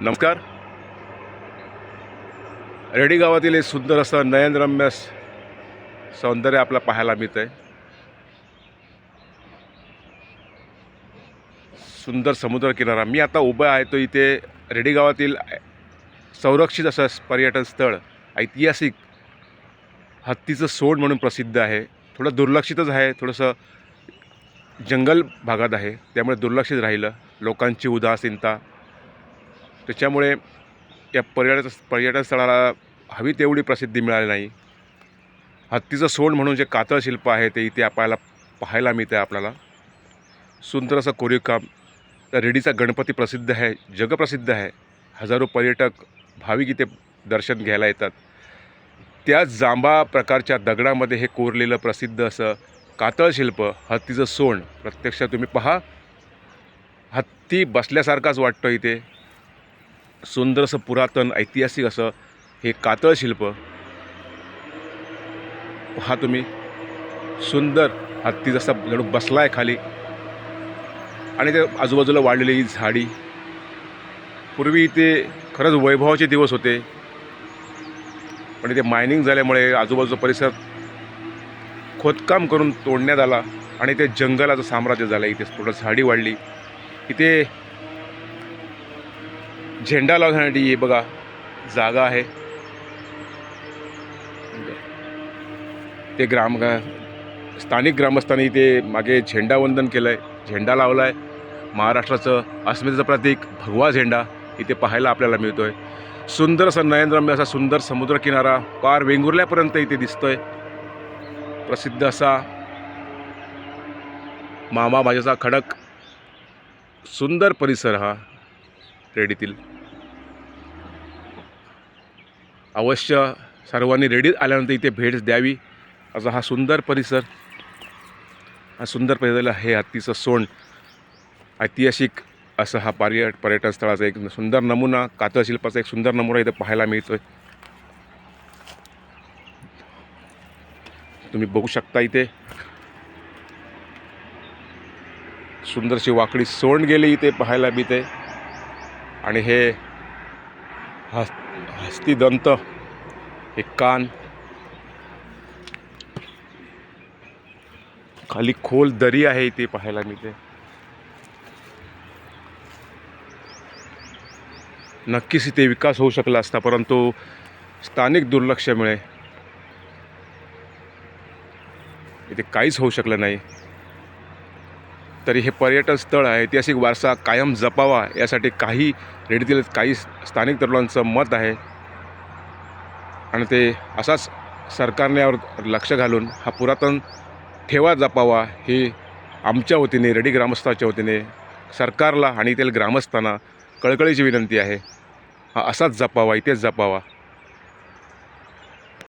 नमस्कार. रेडी गावातील एक सुंदर असं नयनरम्य सौंदर्य आपल्याला पाहायला मिळतं आहे सुंदर समुद्रकिनारा मी आता उभा आहे तो इथे रेडी गावातील संरक्षित असं पर्यटन स्थळ ऐतिहासिक हत्तीचं सोड म्हणून प्रसिद्ध आहे. थोडं दुर्लक्षितच आहे थोडंसं जंगल भागात आहे त्यामुळे दुर्लक्षित राहिलं. लोकांची उदासीनता त्याच्यामुळे या पर्यटन पर्यटन स्थळाला हवी तेवढी प्रसिद्धी मिळाली नाही. हत्तीचं सोंड म्हणून जे कातळ शिल्प आहे ते इथे आपल्याला पाहायला मिळतं आहे आपल्याला. सुंदर असं कोरीव काम रेडीचा गणपती प्रसिद्ध आहे जगप्रसिद्ध आहे. हजारो पर्यटक भाविक इथे दर्शन घ्यायला येतात. त्या जांभा प्रकारच्या दगडामध्ये हे कोरलेलं प्रसिद्ध असं कातळ शिल्प हत्तीचं सोंड प्रत्यक्ष तुम्ही पहा. हत्ती बसल्यासारखाच वाटतो इथे. सुंदर असं पुरातन ऐतिहासिक असं हे कातळ शिल्प. हा तुम्ही. सुंदर. हत्ती जसा जणू बसला आहे खाली. आणि त्या आजूबाजूला वाढलेली ही झाडी. पूर्वी इथे खरंच वैभवाचे दिवस होते. पण इथे मायनिंग झाल्यामुळे आजूबाजूचा परिसर खोदकाम करून तोडण्यात आला आणि ते जंगलाचं साम्राज्य झालं. इथे थोडं झाडी वाढली. इथे झेंडा लावण्यासाठी हे बघा जागा आहे. ते ग्राम स्थानिक ग्रामस्थांनी इथे मागे झेंडावंदन केलं आहे झेंडा लावला आहे महाराष्ट्राचं अस्मितेचं प्रतीक भगवा झेंडा इथे पाहायला आपल्याला मिळतो आहे सुंदर असा नयनरम्य असा सुंदर समुद्रकिनारा पार वेंगुर्ल्यापर्यंत इथे दिसतोय. प्रसिद्ध असा मामा माझ्याचा खडक. सुंदर परिसर हा. रेडीतील. अवश्य सर्वांनी रेडीत आल्यानंतर इथे भेट द्यावी. असा हा सुंदर परिसर हा सुंदर परिसर हे हत्तीचं सोंड ऐतिहासिक असं हा पर्य पर्यटन स्थळाचा एक सुंदर नमुना कातळशिल्पाचा एक सुंदर नमुना इथे पाहायला मिळतो तुम्ही बघू शकता इथे. सुंदरशी वाकडी सोंड गेली इथे पाहायला मिळते. आणि हे हस् हस्तिदंत हे कान. खाली खोल दरी आहे इथे पाहायला मिळते. नक्कीच इथे विकास होऊ शकला असता परंतु स्थानिक दुर्लक्षामुळे इथे काहीच होऊ शकलं नाही. तरी हे पर्यटन स्थळ आहे ऐतिहासिक वारसा कायम जपावा यासाठी काही रेडीतील काही स्थानिक तरुणांचं मत आहे. आणि ते असाच सरकारने यावर लक्ष घालून हा पुरातन ठेवा जपावा ही आमच्या वतीने रेडी ग्रामस्थाच्या वतीने सरकारला आणि येथील ग्रामस्थांना कळकळीची विनंती आहे. हा असाच जपावा इथेच जपावा.